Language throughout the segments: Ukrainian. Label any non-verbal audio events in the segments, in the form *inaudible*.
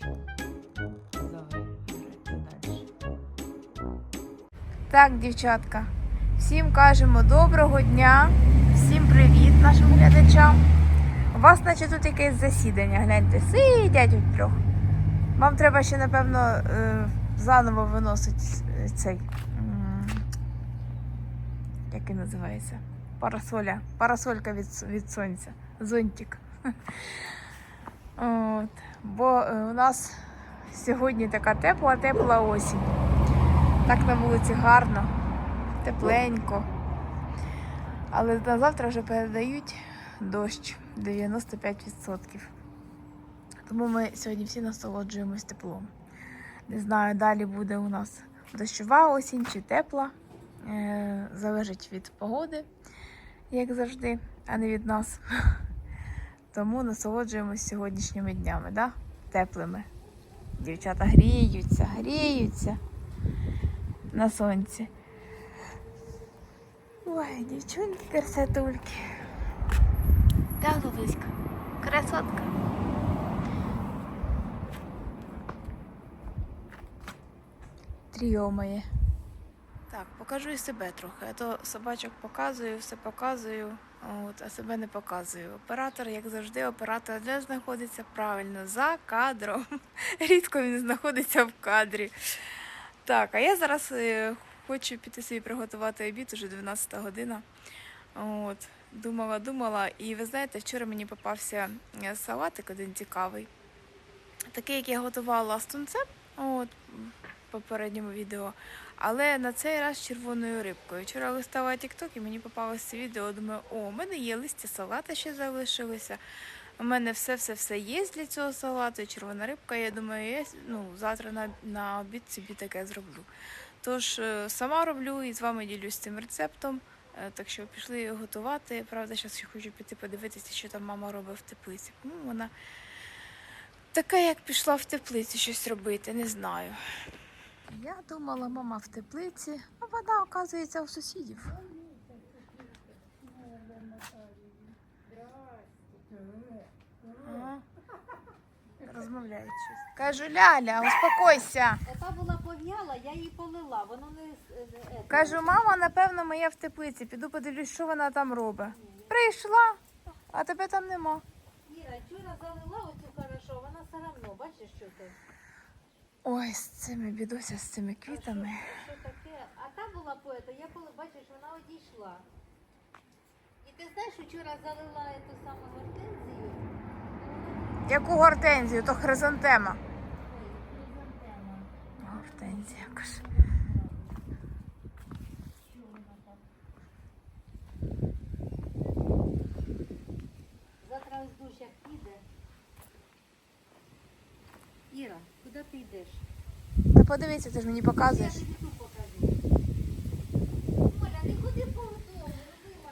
Далі. Так, дівчатка, всім кажемо доброго дня, всім привіт нашим глядачам. У вас, наче тут якесь засідання, гляньте, сидять у трьох. Вам треба ще, напевно, е, заново виносити цей. Як він називається? Парасоля. Парасолька від, від сонця. Зонтик. *laughs* От. Бо е, у нас сьогодні така тепла, тепла осінь. Так на вулиці гарно, тепленько. Але на завтра вже передають дощ 95%. Тому ми сьогодні всі насолоджуємось теплом. Не знаю, далі буде у нас дощова осінь чи тепла. Е, залежить від погоди, як завжди, а не від нас. Тому насолоджуємось сьогоднішніми днями, да? теплими. Дівчата гріються, гріються на сонці. Ой, дівчонки красотульки. Так, Лудуська, красотка. Тріо моє. Так, покажу і себе трохи. А то собачок показую, все показую, от, а себе не показую. Оператор, як завжди, оператор де знаходиться правильно за кадром. *laughs* Рідко він знаходиться в кадрі. Так, а я зараз е, хочу піти собі приготувати обід, уже 12 година. От, думала, думала, і ви знаєте, вчора мені попався е, салатик один цікавий. Такий, як я готувала з тунцем, от, попередньому відео. Але на цей раз червоною рибкою. Вчора листала TikTok і мені попалося це відео. Думаю, о, у мене є листя салата ще залишилися. У мене все-все-все є для цього салату, червона рибка. Я думаю, я ну, завтра на, на обід собі таке зроблю. Тож е, сама роблю і з вами ділюсь цим рецептом. Е, Так що пішли готувати. Правда, зараз ще хочу піти подивитися, що там мама робить в теплиці. Ну, вона така, як пішла в теплицю щось робити, не знаю. Я думала, мама в теплиці, а вона, оказується, у сусідів. Ага. Розмовляють щось. Кажу, Ляля, успокойся. Яка була пов'яла, я її полила. Воно не е, е, е, Кажу, мама, напевно, моя в теплиці. Піду подивлюсь, що вона там робить. Прийшла, а тебе там нема. Іра, вчора залила оцю хорошо, вона все одно, бачиш, що це? Ой, з цими бідося, з цими квітами. Що таке? А та була поета, я коли бачиш, вона одійшла. І ти знаєш, вчора залила ту саму гортензію. Яку гортензію, то хризантема. Ой, хризантема. Гортензія, каже. Що вона там? Завтра ось дощ як піде. Іра, куди ти йдеш? Та подивися, ти ж мені показуєш. Не ходи по.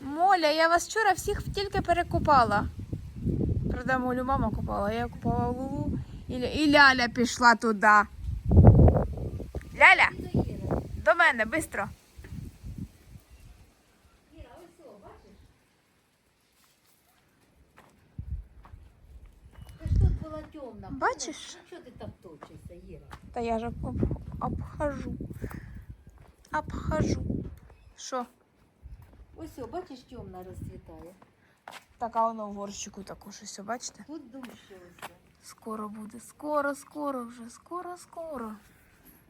Моля, я вас вчора всіх тільки перекупала. Правда, Молю мама купала, я купала Лулу. І, і Ляля пішла туди. Ляля, до мене, швидко. Іра, ось о, бачиш? Ти ж Бачиш? Чого ти так товчишся, Іра? Та я ж об, об, обхожу. Обхожу. Що? Ось о, бачиш, темна розцвітає. Так, а воно в горщику також ось, бачите? Тут дужче ось. Скоро буде, скоро, скоро вже, скоро, скоро.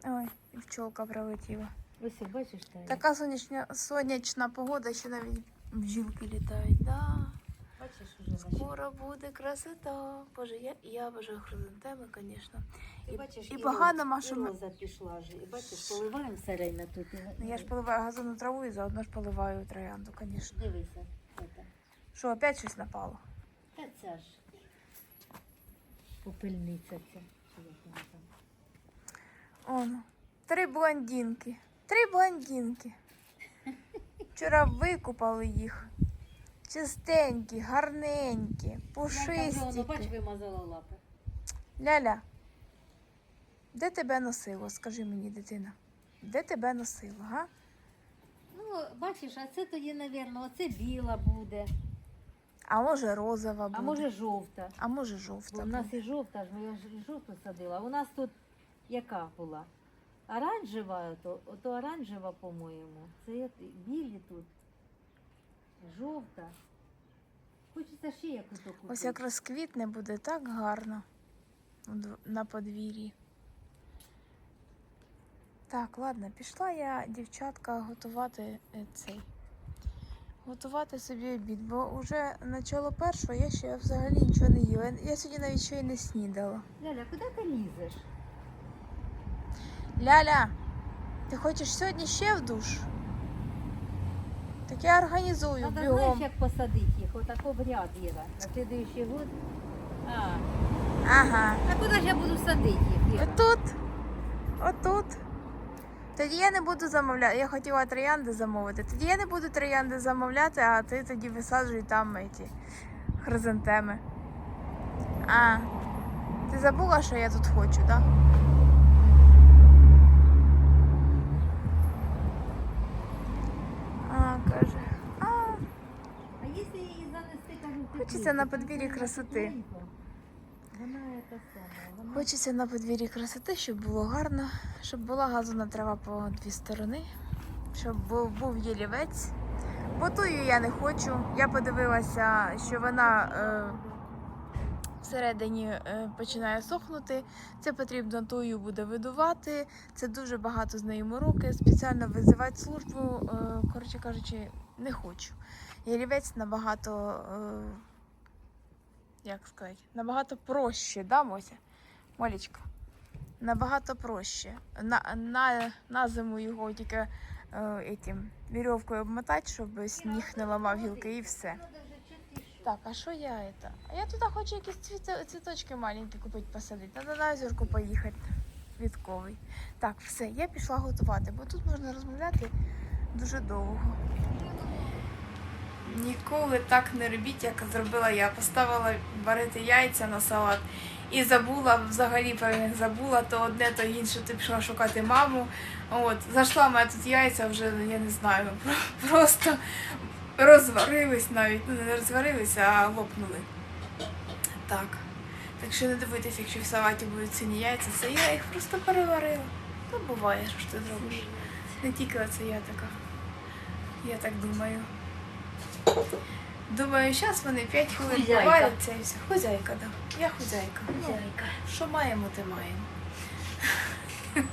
Ой, і пчолка прилетіла. Ось бачиш, Таня? Така сонячна, сонячна погода, що навіть бджілки літають. Да. Скоро буде красота. Боже, я, я бажаю хризантеми, звісно. І- бачиш, і і Маша, ми- роза пішла ж. І бачиш, поливаємо все тут. Ну я ж поливаю газонну траву і заодно ж поливаю троянду, звісно. Дивися. это. Що, опять щось напало? Та ця ж. Попельниця ця. Он, три блондинки. Три блондинки. *laughs* Вчора викупали їх. Чистенькі, гарненькі, воно, бач, вимазала лапи. Ляля, де тебе носило? Скажи мені, дитина. Де тебе носило, га? Ну, бачиш, а це тоді, напевно, оце біла буде. А може розова буде. А може жовта. а може Бо жовта. у нас буде. і жовта, ж я ж і жовту садила. У нас тут яка була? Оранжева, то, то оранжева, по-моєму. Це білі тут. Жовта. Хочеться ще якусь купити. Ось як розквітне буде так гарно на подвір'ї. Так, ладно, пішла я, дівчатка, готувати е, цей. Готувати собі обід, бо вже начало першого я ще взагалі нічого не їла. Я сьогодні навіть ще й не снідала. Ляля, куди ти лізеш? Ляля, ти хочеш сьогодні ще в душ? Так я організую Надо бігом. знаєш, як посадити їх, отако в ряд, Іра. На слідуючий год. А, Ага. а куди ж я буду садити їх, Іра? Отут. Отут. Тоді я не буду замовляти. Я хотіла троянди замовити. Тоді я не буду троянди замовляти, а ти тоді висаджуй там ці хризантеми. А, ти забула, що я тут хочу, так? Да? Каже. А, А якщо її занести, кажуть, Хочеться на подвір'ї красоти. Хочеться на подвір'ї красоти, щоб було гарно, щоб була газона трава по дві сторони, щоб був, був ялівець. Ботую я не хочу. Я подивилася, що вона е, всередині е, починає сохнути. Це потрібно тую буде видувати. Це дуже багато з нею мороки. Спеціально визивати службу, е, коротше кажучи, не хочу. Ялівець набагато. Е, як сказати, набагато проще, да, Мося? Молічка? Набагато проще. На, на, на зиму його тільки е, вірьовкою обмотати, щоб сніг не ламав гілки і все. Так, а що я это? А я туди хочу якісь цвіто, цвіточки маленькі купити, посадити. Надо на озерку поїхати. Квітковий. Так, все, я пішла готувати, бо тут можна розмовляти дуже довго. Ніколи так не робіть, як зробила я. Поставила варити яйця на салат і забула, взагалі забула, то одне, то інше, ти пішла шукати маму. От, зайшла в мене тут яйця вже, я не знаю, *laughs* просто розварились навіть. Ну, не розварилися, а лопнули. Так. Так що не дивуйтесь, якщо в салаті будуть сині яйця, це я їх просто переварила. То буває, що ж ти зробиш. Не тільки оце я така. Я так думаю. Думаю, зараз вони 5 хвилин Хузяйка. поваряться і все. Хузяйка, так. Да. Я хузяйка. Що маємо, те маємо. *laughs*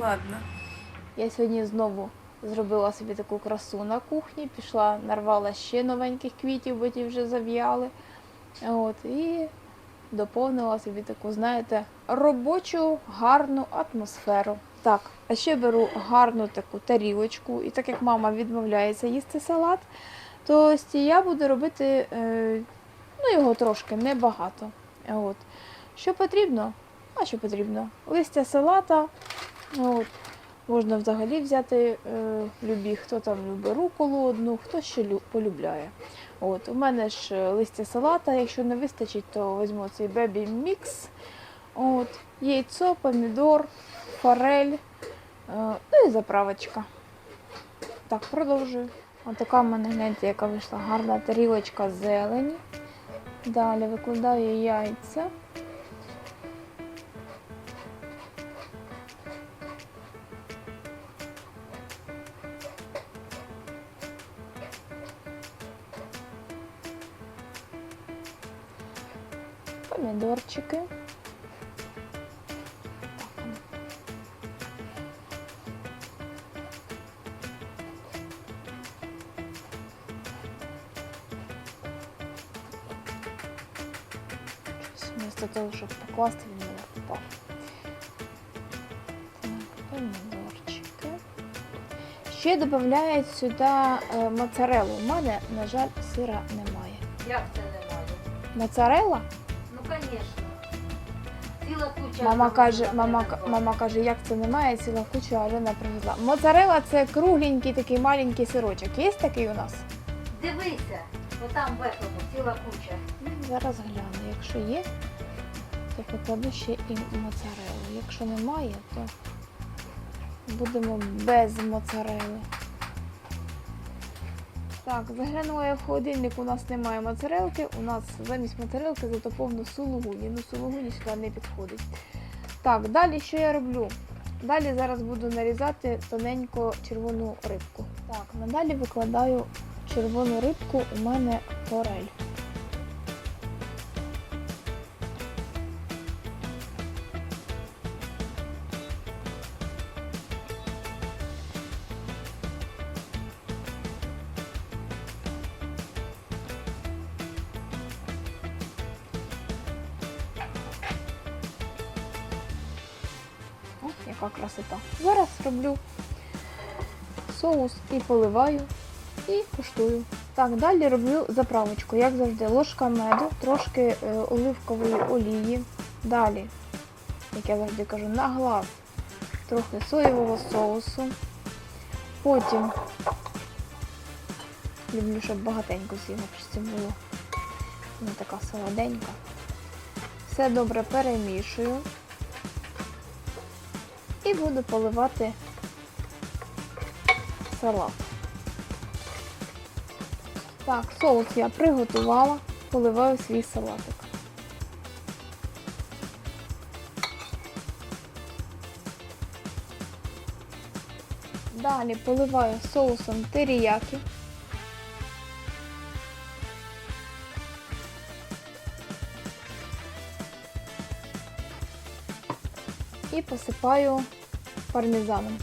Ладно. Я сьогодні знову зробила собі таку красу на кухні, пішла, нарвала ще новеньких квітів, бо ті вже зав'яли. От, і доповнила собі таку, знаєте, робочу гарну атмосферу. Так, а ще беру гарну таку тарілочку, і так як мама відмовляється їсти салат, то я буду робити е, ну, його трошки небагато. От. Що потрібно? А що потрібно? Листя салата. От. Можна взагалі взяти е, любі, хто там любить руколу одну, хто ще лю- полюбляє. От, у мене ж е, листя салата, якщо не вистачить, то візьму цей бебі мікс. От, яйцо, помідор, форель, е, ну і заправочка. Так, продовжую. Отака в мене, гляньте, яка вийшла гарна тарілочка зелені. Далі викладаю яйця. Вместо того, щоб покласти, він мене впав. Так, помідорчики. Ще додають сюди е, моцарелу. У мене, на жаль, сира немає. Як це немає? Моцарелла? Ну, звісно. Ціла куча. Мама каже, мама, мама каже, як це немає, ціла куча, а привезла. Моцарелла це кругленький такий маленький сирочок. Є такий у нас? Дивися, отам в этому ціла куча. Ну, Зараз гляну. Якщо є, то покладу ще і моцарелу. Якщо немає, то будемо без моцарели. Так, заглянула я в холодильник, у нас немає моцарелки, у нас замість моцарелки зато повно сулугуні. Ну, сулугуні сюди не підходить. Так, далі що я роблю? Далі зараз буду нарізати тоненько червону рибку. Так, надалі викладаю червону рибку, у мене форель. Яка красота. Зараз роблю соус і поливаю, і куштую. Так, далі роблю заправочку, як завжди, ложка меду, трошки е, оливкової олії. Далі, як я завжди кажу, на глаз трохи соєвого соусу. Потім люблю, щоб багатенько сігопчиці було. Вона така солоденька. Все добре перемішую. І буду поливати салат. Так, соус я приготувала, поливаю свій салатик. Далі поливаю соусом теріякі. І посипаю пармезаном.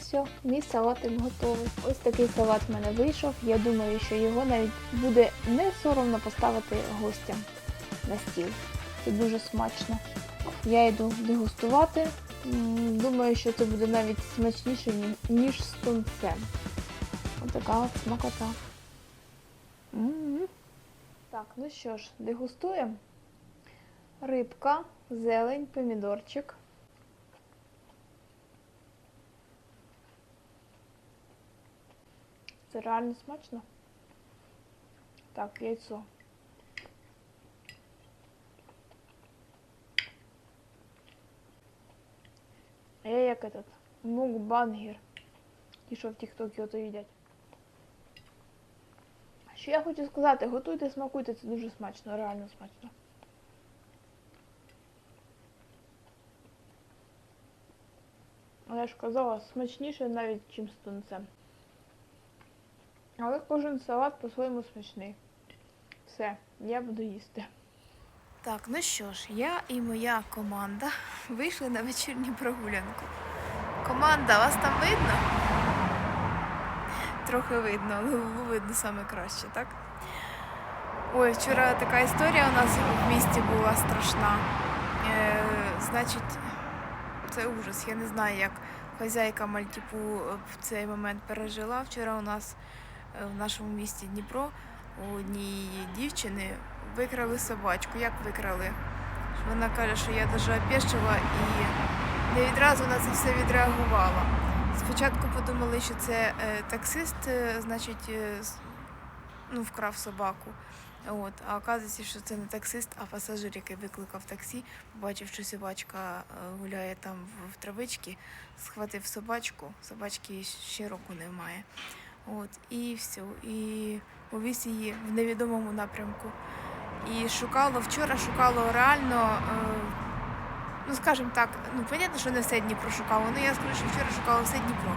Все, мій салатик готовий. Ось такий салат в мене вийшов. Я думаю, що його навіть буде не соромно поставити гостям на стіл. Це дуже смачно. Я йду дегустувати. Думаю, що це буде навіть смачніше, ніж з тунцем. Ось така от смакота. М. Так, ну що ж, дегустуємо. Рибка, зелень, помідорчик. Це реально смачно. Так, яйцо. Я як этот мукбангер. Ті, що в Тіктокі ото їдять. Що я хочу сказати, готуйте, смакуйте, це дуже смачно, реально смачно. Але я ж казала, смачніше навіть, чим з тунцем. Але кожен салат по-своєму смачний. Все, я буду їсти. Так, ну що ж, я і моя команда *laughs* вийшли на вечірню прогулянку. Команда, вас там видно? Трохи видно, але *laughs* видно саме краще, так? Ой, вчора така історія у нас в місті була страшна. Е, значить, це ужас. Я не знаю, як хазяйка Мальтіпу е, в цей момент пережила. Вчора у нас е, в нашому місті Дніпро у однієї дівчини викрали собачку. Як викрали? Вона каже, що я дуже опішила і не відразу на це все відреагувала. Спочатку подумали, що це е, таксист, е, значить, е, ну, вкрав собаку. От, а оказується, що це не таксист, а пасажир, який викликав таксі, побачив, що собачка гуляє там в, травичці, схватив собачку, собачки ще року немає. От, і все. І повіз її в невідомому напрямку. І шукало вчора, шукало реально. Е, ну, скажімо так, ну, понятно, що не все Дніпро шукало, ну я скажу, що вчора шукало все Дніпро.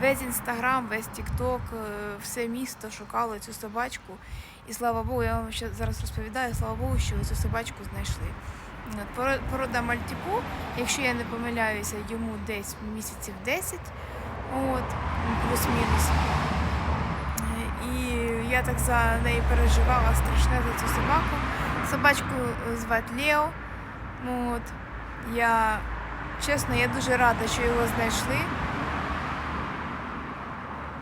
Весь інстаграм, весь Тікток, е, все місто шукало цю собачку. І слава Богу, я вам ще зараз розповідаю, слава Богу, що цю собачку знайшли. Порода Мальтіпу, якщо я не помиляюся, йому десь місяців 10, от, плюс-мінус. Я так за неї переживала страшне за цю собаку. Собачку е, звати Лео. Ну, От. Я чесно, я дуже рада, що його знайшли.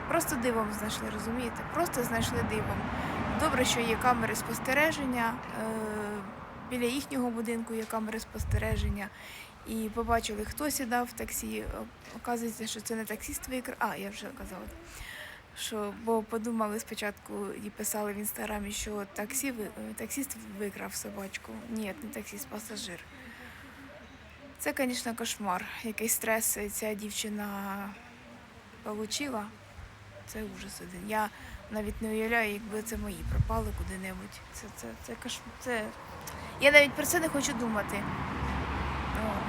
Просто дивом знайшли, розумієте? Просто знайшли дивом. Добре, що є камери спостереження. Е, біля їхнього будинку є камери спостереження. І побачили, хто сідав в таксі. Оказується, що це не таксіст викрав. А, я вже казала. Що, бо подумали спочатку і писали в інстаграмі, що таксі, таксіст викрав собачку. Ні, не таксіст, пасажир. Це, звісно, кошмар. Який стрес ця дівчина отримала. Це ужас один. Я навіть не уявляю, якби це мої пропали куди-небудь. Це, це, це кошмар. Це... Я навіть про це не хочу думати.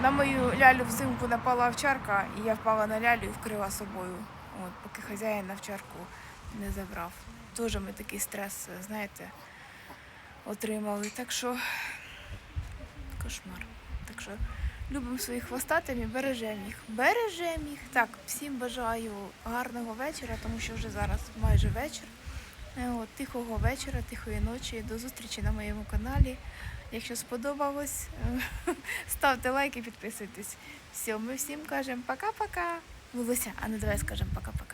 На мою лялю взимку напала овчарка, і я впала на лялю і вкрила собою. От, поки хазяїн овчарку не забрав. Теж ми такий стрес, знаєте, отримали. Так що кошмар. Так що любимо своїх хвостатим і бережемо їх. Бережемо їх. Так, всім бажаю гарного вечора, тому що вже зараз майже вечір. Е, От, тихого вечора, тихої ночі. До зустрічі на моєму каналі. Якщо сподобалось, *laughs* ставте лайк і підписуйтесь. Все, ми всім кажемо пока-пока. Лулуся, а ну давай скажемо пока-пока.